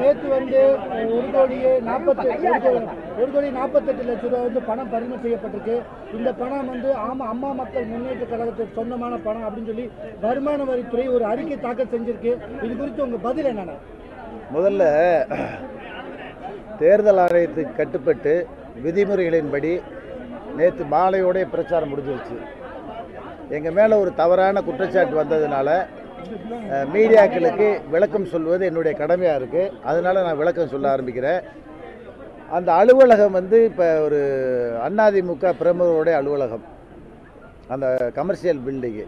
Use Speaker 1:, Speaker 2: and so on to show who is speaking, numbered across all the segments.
Speaker 1: நேற்று வந்து ஒரு கோடியே நாற்பத்தி ஒரு கோடி ஒரு கோடி நாற்பத்தெட்டு லட்ச ரூபா வந்து பணம் பறிமுதல் செய்யப்பட்டிருக்கு. இந்த பணம் வந்து ஆமா அம்மா மக்கள் முன்னேற்ற கழகத்துக்கு சொந்தமான பணம் அப்படின்னு சொல்லி வருமான வரித்துறை ஒரு அறிக்கை தாக்கல் செஞ்சிருக்கு. இது குறித்து உங்க பதில் என்னென்ன
Speaker 2: முதல்ல தேர்தல் ஆணையத்துக்கு கட்டுப்பட்டு விதிமுறைகளின்படி நேற்று மாலையோடைய பிரச்சாரம் முடிஞ்சிருச்சு. எங்கள் மேலே ஒரு தவறான குற்றச்சாட்டு வந்ததுனால மீடியாக்களுக்கு விளக்கம் சொல்வது என்னுடைய கடமையாக இருக்குது அதனால நான் விளக்கம் சொல்ல ஆரம்பிக்கிறேன். அந்த அலுவலகம் வந்து இப்போ ஒரு அதிமுக பிரமுகருடைய அலுவலகம். அந்த கமர்ஷியல் பில்டிங்கு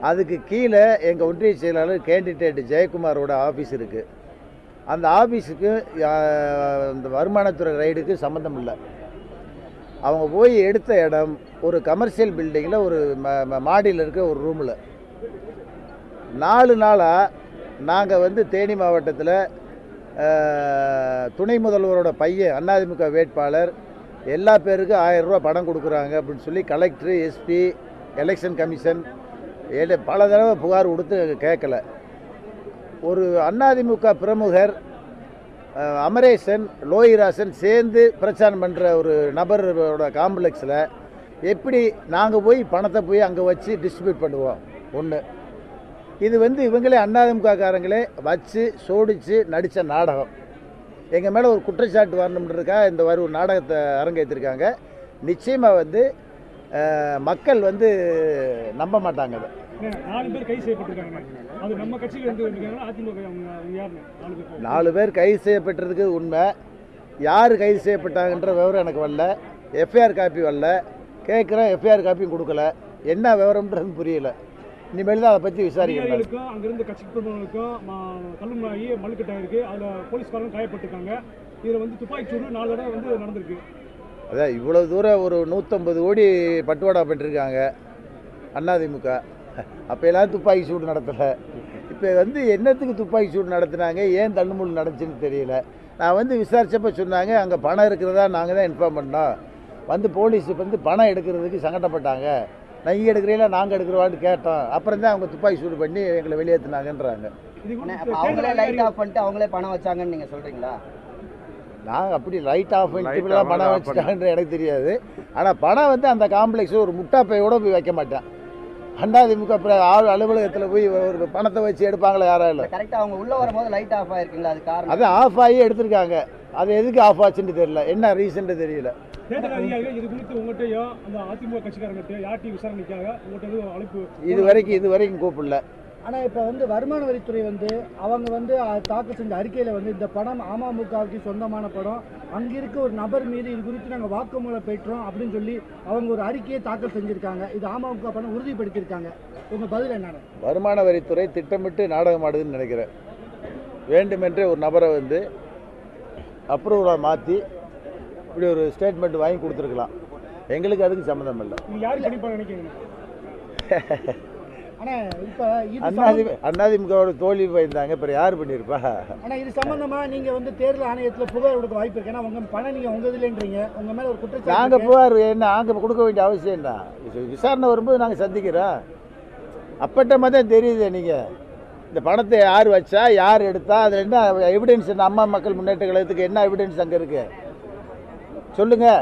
Speaker 2: அதுக்கு கீழே எங்கள் ஒன்றிய செயலாளர் கேண்டிடேட் ஜெயக்குமாரோட ஆஃபீஸ் இருக்குது அந்த ஆஃபீஸுக்கு இந்த வருமானத்துறை ரைடுக்கு சம்மந்தம் இல்லை. அவங்க போய் எடுத்த இடம் ஒரு கமர்ஷியல் பில்டிங்கில் ஒரு ம- மாடியில் இருக்க ஒரு ரூமில் நாலு நாளாக நாங்கள் வந்து தேனி மாவட்டத்தில் துணை முதல்வரோட பையன் அண்ணாதிமுக வேட்பாளர் எல்லா பேருக்கும் ஆயிரம் பணம் கொடுக்குறாங்க அப்படின்னு சொல்லி கலெக்டர் எஸ்பி எலெக்ஷன் கமிஷன் ஏழு- பல தடவை புகார் கொடுத்து கேட்கல. ஒரு அதிமுக பிரமுகர் அமரேசன் லோயிராசன் சேர்ந்து பிரச்சாரம் பண்ணுற ஒரு நபரோட காம்ப்ளெக்ஸில் எப்படி நாங்கள் போய் பணத்தை போய் அங்கே வச்சு டிஸ்ட்ரிபியூட் பண்ணுவோம்? ஒன்று இது வந்து இவங்களே அதிமுக காரங்களே வச்சு சோடிச்சு நடித்த நாடகம். எங்கள் மேலே ஒரு குற்றச்சாட்டு வரணுன்றதுக்காக இந்த மாதிரி ஒரு நாடகத்தை அரங்கேற்றிருக்காங்க. நிச்சயமாக வந்து மக்கள் வந்து நம்ப மாட்டாங்க அதை.
Speaker 3: நாலு பேர் கைது
Speaker 2: செய்யப்பட்டிருக்கு உண்மை. யார் கைது செய்யப்பட்டாங்கன்ற விவரம் எனக்கு வரல. எஃப்ஐஆர் காப்பி வரல. கேட்குறேன் எஃப்ஐஆர் காப்பியும் கொடுக்கல. என்ன விவரம்ன்றது புரியல. இனிமேல் தான் அதை பற்றி
Speaker 3: அதிகாரிகளுக்கும் அங்கிருந்து கட்சி குடும்பங்களுக்கும் கல்லுமாயி மல்லுக்கட்டாயிருக்கு அதுல போலீஸ்காரங்க காயப்பட்டிருக்காங்க. இதுல வந்து துப்பாக்கிச்சூடு நாலு தடவை வந்து நடந்திருக்கு.
Speaker 2: அதான் இவ்வளோ தூரம் ஒரு நூற்றம்பது கோடி பட்டுவாடா பண்ணிருக்காங்க அதிமுக அப்போ எல்லாம் துப்பாக்கி சூடு நடத்தலை. இப்போ வந்து என்னத்துக்கு துப்பாக்கி சூடு நடத்துனாங்க ஏன் தள்ளுமுள் நடந்துச்சுன்னு தெரியல. நான் வந்து விசாரிச்சப்ப சொன்னாங்க அங்கே பணம் இருக்கிறதா நாங்கள் தான் இன்ஃபார்ம் பண்ணோம். வந்து போலீஸ் வந்து பணம் எடுக்கிறதுக்கு சங்கடப்பட்டாங்க. நீங்கள் எடுக்கிறீங்களா? நாங்கள் எடுக்கிறவான்னு கேட்டோம். அப்புறம் தான் அவங்க துப்பாக்கி சூடு பண்ணி எங்களை வெளியேற்றினாங்கன்றாங்க
Speaker 4: அவங்களே லைட் ஆஃப் பண்ணிட்டு அவங்களே பணம் வச்சாங்கன்னு நீங்க சொல்றீங்களா?
Speaker 2: நான் அப்படி லைட் ஆஃப் பண்ணிட்டுலாம் பணம் வச்சுட்டாங்கன்ற எனக்கு தெரியாது. ஆனால் பணம் வந்து அந்த காம்ப்ளெக்ஸ் ஒரு முட்டாப்பையோட போய் வைக்க மாட்டேன். அப்புறம் ஆள் அலுவலகத்தில் போய் ஒரு பணத்தை வச்சு எடுப்பாங்களா யாரும் இல்லை.
Speaker 4: கரெக்டா அவங்க உள்ள வரும்போது லைட் ஆஃப் ஆயிருக்குங்களா? அது காரணம்.
Speaker 2: அது ஆஃப் ஆகி எடுத்திருக்காங்க. அது எதுக்கு ஆஃப் ஆச்சுன்னு தெரியல. என்ன ரீசன் தெரியல.
Speaker 3: தேர்தல் அதிகாரிகள் இது குறித்து உங்கள்கிட்டயோ அந்த அதிமுக கட்சிக்காரங்கள்ட்ட யார்ட்டையும் விசாரணைக்காக உங்கள்கிட்ட எதுவும் அழைப்பு
Speaker 2: இது வரைக்கும் இது வரைக்கும் கூப்பிடல.
Speaker 1: ஆனா இப்ப வந்து வருமான வரித்துறை வந்து அவங்க வந்து தாக்கல் செஞ்ச அறிக்கையில வந்து இந்த பணம் அமமுகவுக்கு சொந்தமான படம். அங்க இருக்க ஒரு நபர் மீது இது குறித்து நாங்க வாக்குமூலம் பெற்றோம் அப்படின்னு சொல்லி அவங்க ஒரு அறிக்கையை தாக்கல் செஞ்சிருக்காங்க. இது அமமுக பணம் உறுதிப்படுத்தியிருக்காங்க. உங்க பதில் என்னன்னு?
Speaker 2: வருமான வரித்துறை திட்டமிட்டு நாடகம் ஆடுதுன்னு நினைக்கிறேன். வேண்டுமென்றே ஒரு நபரை வந்து அப்ரூவலாக மாற்றி இப்படி ஒரு ஸ்டேட்மெண்ட் வாங்கி கொடுத்துருக்கலாம். எங்களுக்கு அதுக்கு சம்மந்தம் இல்லை.
Speaker 1: இப்ப
Speaker 2: அதிமுகவோட தோல்வி பயந்தாங்க அப்புறம் யார் பண்ணியிருப்பா?
Speaker 1: ஆனா இது சம்பந்தமா நீங்க வந்து தேர்தல் ஆணையத்துல புகார் கொடுக்க வாய்ப்பு இருக்கு. ஏன்னா உங்க பணம் நீங்க உங்க இதுலன்றீங்க உங்க மேல ஒரு குற்றச்சாட்டு
Speaker 2: நாங்கள். புகார் என்ன நாங்கள் கொடுக்க வேண்டிய அவசியம் இது விசாரணை வரும்போது நாங்கள் சந்திக்கிறோம். அப்பட்டமாக தான் தெரியுது நீங்கள் இந்த பணத்தை யார் வச்சா யார் எடுத்தா அதில் என்ன எவிடன்ஸ் அம்மா மக்கள் முன்னேற்ற கழகத்துக்கு என்ன எவிடன்ஸ் அங்கே இருக்கு?
Speaker 5: பாதிக்கப்படுமா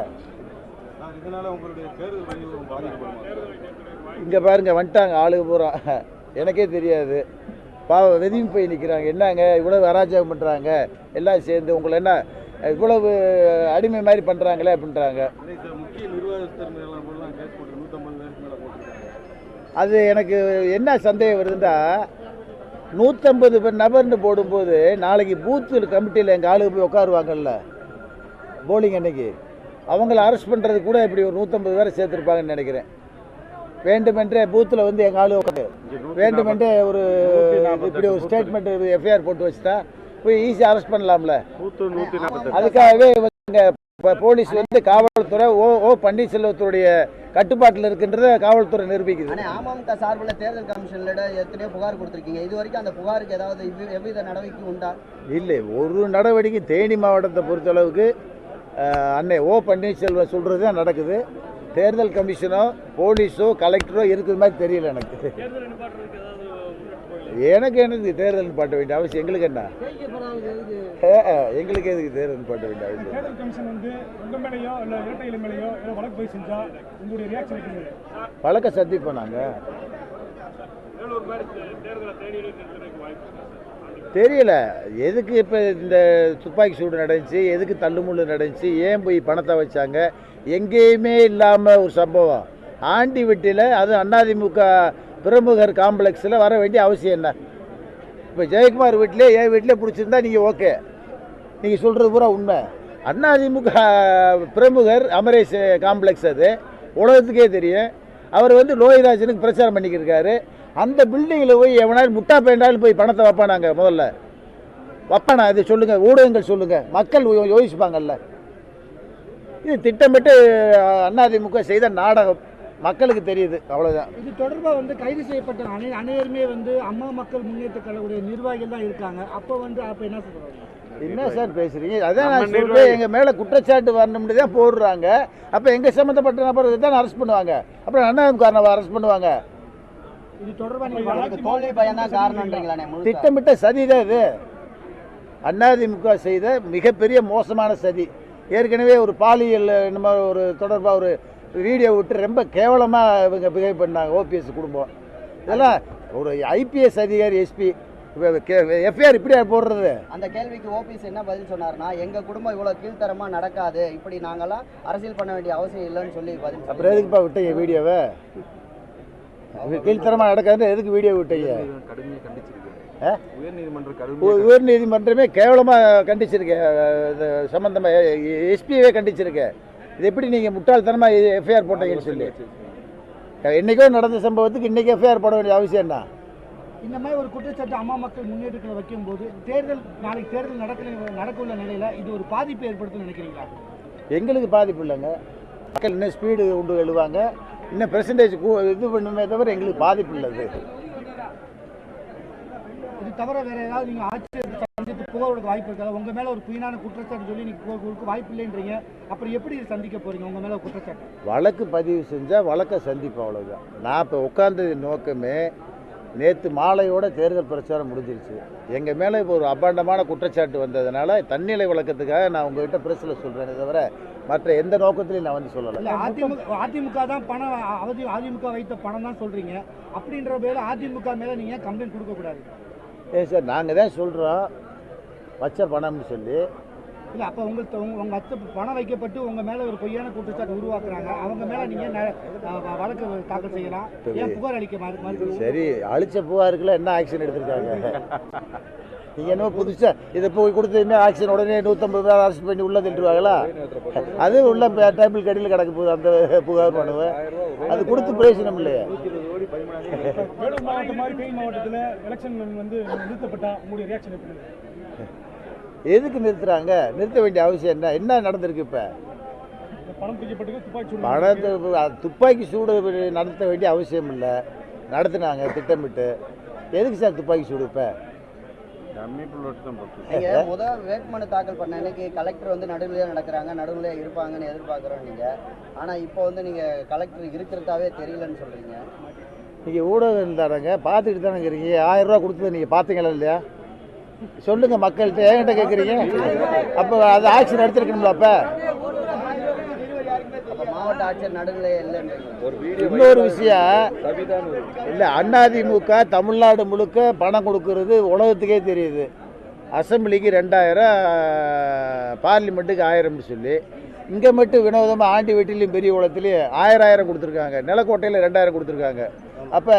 Speaker 2: இங்கே பாருங்க வந்துட்டாங்க ஆளுங்க பூரா. எனக்கே தெரியாது. பாவம் வெதியும் போய் நிற்கிறாங்க என்னங்க இவ்வளவு அராஜகம் பண்ணுறாங்க எல்லாம் சேர்ந்து உங்களை என்ன இவ்வளவு அடிமை மாதிரி பண்ணுறாங்களே அப்படின்றாங்க. அது எனக்கு என்ன சந்தேகம் வருதுன்னா நூற்றம்பது பேர் நபர்னு போடும்போது நாளைக்கு பூத்து கமிட்டியில் எங்கள் ஆளுங்க போய் உட்காருவாங்கல்ல? போலிங் அன்னைக்கு. அவங்கள அரெஸ்ட் பண்ணுறது கூட இப்படி ஒரு நூற்றம்பது பேரை சேர்த்துருப்பாங்கன்னு நினைக்கிறேன். வேண்டுமென்றே பூத்தில் வந்து எங்கள் ஆளு உட்காந்து வேண்டுமென்றே ஒரு இப்படி ஒரு ஸ்டேட்மெண்ட் எஃப்ஐஆர் போட்டு வச்சுட்டா போய் ஈஸியாக அரெஸ்ட் பண்ணலாம்ல. அதுக்காகவே இவங்க போலீஸ் வந்து காவல்துறை ஓ ஓ பன்னீர்செல்வத்துடைய கட்டுப்பாட்டில் இருக்கின்றத காவல்துறை நிரூபிக்குது.
Speaker 4: அமமுக சார்பில் தேர்தல் கமிஷன்ல எத்தனையோ புகார் கொடுத்துருக்கீங்க. இது வரைக்கும் அந்த புகாருக்கு ஏதாவது எவ்வி- எவ்வித நடவடிக்கை உண்டா?
Speaker 2: இல்லை ஒரு நடவடிக்கை தேனி மாவட்டத்தை பொறுத்தளவுக்கு அஹ், அன்னை ஓ பன்னீர்செல்வம் சொல்கிறது தான் நடக்குது. தேர்தல் கமிஷனோ போலீஸோ கலெக்டரோ இருக்கிற மாதிரி தெரியல எனக்கு. எனக்கு எனக்கு தேர்தல் பாட்ட வேண்டிய அவசியம்? எங்களுக்கு என்ன? எங்களுக்கு எதுக்கு தேர்தல் பாட்ட வேண்டிய அவசியம்?
Speaker 3: தேர்தல் கமிஷன் வந்து உங்க மேலேயோ இல்ல இரட்டை இலை மேலேயோ ஏதோ வழக்கு
Speaker 2: சந்திப்போம் நாங்கள் தெரியல. எதுக்கு இப்போ இந்த துப்பாக்கி சூடு நடந்துச்சு? எதுக்கு தள்ளுமுள்ளு நடந்துச்சு? ஏன் போய் பணத்தை வச்சாங்க? எங்கேயுமே இல்லாமல் ஒரு சம்பவம். ஆண்டி வீட்டில் அது அண்ணாதிமுக பிரமுகர் காம்ப்ளெக்ஸில் வர வேண்டிய அவசியம் என்ன இப்போ ஜெயக்குமார் வீட்டிலே என் வீட்டிலே பிடிச்சிருந்தா நீங்கள் ஓகே. நீங்கள் சொல்கிறது பூரா உண்மை. அதிமுக பிரமுகர் அமரேஷ் காம்ப்ளெக்ஸ் அது. உலகத்துக்கே தெரியும். அவர் வந்து லோகிராஜனுக்கு பிரச்சாரம் பண்ணிக்கிருக்காரு அந்த பில்டிங்கில் போய் எவனாலும் முட்டா பேண்டாலும் போய் பணத்தை வைப்பானாங்க முதல்ல. வைப்பானா? இது சொல்லுங்கள் ஊடகங்கள் சொல்லுங்கள் மக்கள் யோசிப்பாங்கல்ல. இது திட்டமிட்டு அதிமுக செய்த நாடகம். மக்களுக்கு தெரியுது அவ்வளோதான்
Speaker 1: இது தொடர்பாக வந்து கைது செய்யப்பட்ட அனை அனைவருமே வந்து அம்மா மக்கள் முன்னேற்ற கழகத்துடைய நிர்வாகிகள் தான் இருக்காங்க. அப்போ வந்து அப்போ என்ன சொல்றாங்க
Speaker 2: என்ன சார் பேசுறீங்க? அதான் நான் சொல்றேன் எங்க மேல குற்றச்சாட்டு வரணும்னு தான் போடுறாங்க. அப்ப எங்க சம்மந்தப்பட்ட நபர் தான் அரெஸ்ட் பண்ணுவாங்க. அப்புறம் அண்ணாதிமுக அரெஸ்ட் பண்ணுவாங்க. திட்டமிட்ட சதி தான் இது. அதிமுக செய்த மிகப்பெரிய மோசமான சதி. ஏற்கனவே ஒரு பாலியல் நம்ம ஒரு தொடர்பாக ஒரு வீடியோ விட்டு ரொம்ப கேவலமாக இவங்க பிஹேவ் பண்ணாங்க ஓபிஎஸ் குடும்பம். இதெல்லாம் ஒரு ஐபிஎஸ் அதிகாரி எஸ்பி எஃப்ஐஆர் இப்படியா போடுறது?
Speaker 4: அந்த கேள்விக்கு ஓபிஎஸ் என்ன பதில் சொன்னார்னா எங்க குடும்பம் இவ்வளவு கீழ்த்தரமா நடக்காது. இப்படி நாங்கெல்லாம் அரசியல் பண்ண வேண்டிய அவசியம் இல்லைன்னு சொல்லி பதில்
Speaker 2: அப்புறம். எதுக்குப்பா விட்டீங்க வீடியோவை? கீழ்த்தரமாக நடக்காது எதுக்கு வீடியோ விட்டீங்க? உயர் நீதிமன்றமே கேவலமாக கண்டிச்சிருக்கேன் இது சம்மந்தமாக எஸ்பியே கண்டிச்சிருக்கேன் இது எப்படி நீங்கள் முட்டாள்தனமாக எஃப்ஐஆர் போட்டீங்கன்னு சொல்லி? என்னைக்கோ நடந்த சம்பவத்துக்கு இன்றைக்கி எஃப்ஐஆர் போட வேண்டிய அவசியம் என்ன?
Speaker 1: இந்த மாதிரி ஒரு குற்றச்சாட்டு அம்மா மக்கள் முன்னேற்றத்தில் வைக்கும்போது தேர்தல் நாளைக்கு தேர்தல் நடக்கல நடக்க உள்ள நிலையில இது ஒரு பாதிப்பை ஏற்படுத்தும் நினைக்கிறீங்களா?
Speaker 2: எங்களுக்கு பாதிப்பு இல்லைங்க. மக்கள் இன்னும் ஸ்பீடு கொண்டு எழுவாங்க. இன்னும் பெர்சன்டேஜ் இது பண்ணுமே தவிர எங்களுக்கு பாதிப்பு இல்லை இது
Speaker 1: தவிர வேற ஏதாவது நீங்க ஆட்சியர் சந்தித்து புகார் கொடுக்க வாய்ப்பு இருக்காது உங்க மேல ஒரு புயலான குற்றச்சாட்டு சொல்லி நீங்க புகார் கொடுக்க வாய்ப்பு இல்லைன்றீங்க. அப்புறம் எப்படி சந்திக்க போறீங்க உங்க மேல குற்றச்சாட்டு?
Speaker 2: வழக்கு பதிவு செஞ்சால் வழக்கை சந்திப்போம் அவ்வளோதான் நான் இப்போ உட்கார்ந்தது நோக்கமே நேற்று மாலையோட தேர்தல் பிரச்சாரம் முடிஞ்சிருச்சு. எங்கள் மேலே இப்போ ஒரு அபாண்டமான குற்றச்சாட்டு வந்ததுனால தன்னிலை வழக்கத்துக்காக நான் உங்ககிட்ட பிரஸில் சொல்கிறேனே தவிர மற்ற எந்த நோக்கத்திலையும் நான் வந்து சொல்லலை.
Speaker 1: அதிமுக அதிமுக தான் பணம் அதி அதிமுக வைத்த பணம் தான் சொல்றீங்க. அப்படின்ற பேர்ல அதிமுக மேல நீங்க கம்ப்ளைண்ட் கொடுக்க கூடாது?
Speaker 2: ஏன் சார் நாங்கள் தான் சொல்கிறோம் வச்ச பணம்னு சொல்லி
Speaker 1: இல்ல அப்ப உங்களுக்கு உங்க உங்க அத்தை பணம் வைக்கப்பட்டு உங்க மேல ஒரு பொய்யான குற்றச்சாட்டு உருவாக்குறாங்க. அவங்க மேல நீங்க ந- அஹ் வ- வழக்கு தாக்கல் செய்யலாம்? ஏன் புகார் அளிக்க மறு மறுக்கிறீங்க?
Speaker 2: சரி அழிச்ச புகாருக்குள்ள என்ன ஆக்ஷன் எடுத்திருக்காங்க? நீங்கள் என்ன புதுசாக இதை போய் கொடுத்ததுமே ஆக்ஷன் உடனே நூற்றம்பது பேர் அரெஸ்ட் பண்ணி உள்ள தள்ளிடுவாங்களா அது உள்ள டேபிள் கடியில் கிடக்க போகுது அந்த புகார் மனுவை. அது கொடுத்து பிரயோஜனம் இல்லையா.
Speaker 3: வேலூர் மாவட்டம் மாதிரி மாவட்டத்தில் எலெக்ஷன் வந்து நிறுத்தப்பட்டா உங்களுடைய ரியாக்ஷன் எப்படி?
Speaker 2: எதுக்கு நிறுத்துறாங்க? நிறுத்த வேண்டிய அவசியம் என்ன? என்ன நடந்திருக்கு இப்போ?
Speaker 3: இந்த பணம் பிடிக்கப்பட்டு துப்பாக்கி சூடு
Speaker 2: பணத்தை துப்பாக்கி சூடு நடத்த வேண்டிய அவசியம் இல்லை. நடத்துனாங்க திட்டமிட்டு. எதுக்கு சார் துப்பாக்கி சூடு இப்போ?
Speaker 5: அமைப்பு தான் போட்டு
Speaker 4: நீங்க முத வேட்புமனு தாக்கல் பண்ண அன்னைக்கு கலெக்டர் வந்து நடுநிலையா நடக்கிறாங்க. நடுநிலையா இருப்பாங்கன்னு எதிர்பார்க்குறோம் நீங்க. ஆனா இப்போ வந்து நீங்க கலெக்டர் இருக்கிறதாவே தெரியலன்னு சொல்றீங்க.
Speaker 2: நீங்கள் ஊடகம் தானங்க பார்த்துக்கிட்டு தானே இருக்கிறீங்க ஆயிரம் ரூபா கொடுத்தது நீங்கள் பார்த்தீங்களா இல்லையா? சொல்லுங்கள் மக்கள்கிட்ட என்கிட்ட கேட்குறீங்க அப்போ அது ஆக்ஷன் எடுத்துருக்கணும்ல அப்போ?
Speaker 4: மாவட்ட ஆட்சியர்
Speaker 2: இன்னொரு விஷயம் இல்லை அதிமுக தமிழ்நாடு முழுக்க பணம் கொடுக்கறது உலகத்துக்கே தெரியுது. அசம்பிளிக்கு ரெண்டாயிரம் பார்லிமெண்ட்டுக்கு ஆயிரம்னு சொல்லி. இங்கே மட்டும் வினோதமாக ஆண்டி வீட்டிலையும் பெரிய குளத்துலையும் ஆயிரம் ஆயிரம் கொடுத்துருக்காங்க. நிலக்கோட்டையில் ரெண்டாயிரம் கொடுத்துருக்காங்க. அப்போ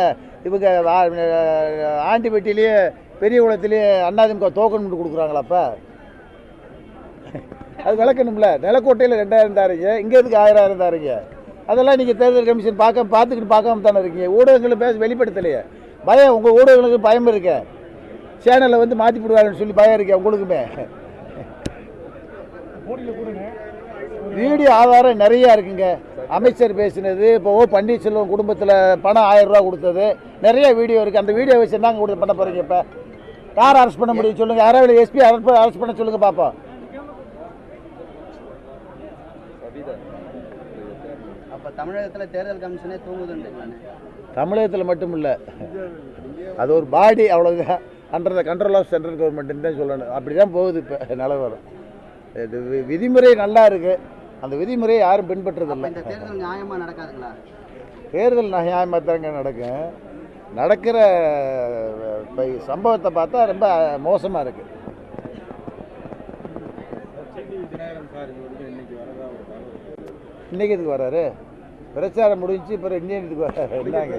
Speaker 2: இவங்க ஆண்டி வீட்டிலேயே பெரிய குளத்துலேயே அண்ணாதிமுக தோக்கன் மட்டும் கொடுக்குறாங்களா அது விளக்கணும்ல. நிலக்கோட்டையில் ரெண்டாயிரம் தாரீங்க. இங்கே எதுக்கு ஆயிரம் ஆயிரம் தாரீங்க? அதெல்லாம் நீங்கள் தேர்தல் கமிஷன் பார்க்க பார்த்துக்கிட்டு பார்க்காம தானே இருக்கீங்க. ஊடகங்களை பேச வெளிப்படுத்தலையே. பயம் உங்கள் ஊடகங்களுக்கு பயம் இருக்க. சேனலை வந்து மாற்றி விடுவாருன்னு சொல்லி பயம் இருக்கே உங்களுக்குமே. வீடியோ ஆதாரம் நிறையா இருக்குங்க. அமைச்சர் பேசினது இப்போ ஓ பன்னீர்செல்வம் குடும்பத்தில் பணம் ஆயிரம் ரூபா கொடுத்தது. நிறைய வீடியோ இருக்குது அந்த வீடியோ வச்சு என்னங்க கொடுத்து பண்ண போகிறீங்க இப்போ? யார் அரெஸ்ட் பண்ண முடியும் சொல்லுங்கள் யாராவது எஸ்பி அரெஸ்ட் பண்ண
Speaker 4: அப்ப அப்போ தமிழகத்தில் தேர்தல் கமிஷனே தூங்குதுன்றீங்களாண்ணே
Speaker 2: தமிழகத்தில் மட்டும் இல்லை அது ஒரு பாடி அவ்வளோதான் under the control of central கவர்மெண்ட்னு தான் சொல்லணும். அப்படி தான் போகுது இப்போ நிலவரம். விதிமுறை நல்லா இருக்குது அந்த விதிமுறையை யாரும்
Speaker 4: இந்த தேர்தல் நியாயமாக நடக்காதுங்களா?
Speaker 2: தேர்தல் நியாயமாக தாங்க நடக்கும் நடக்கிற இப்போ சம்பவத்தை பார்த்தா ரொம்ப மோசமாக இருக்குது இன்னைக்கு இதுக்கு வராரு? பிரச்சாரம் முடிஞ்சு இப்போ இன்னும் இதுக்கு வர என்னங்க?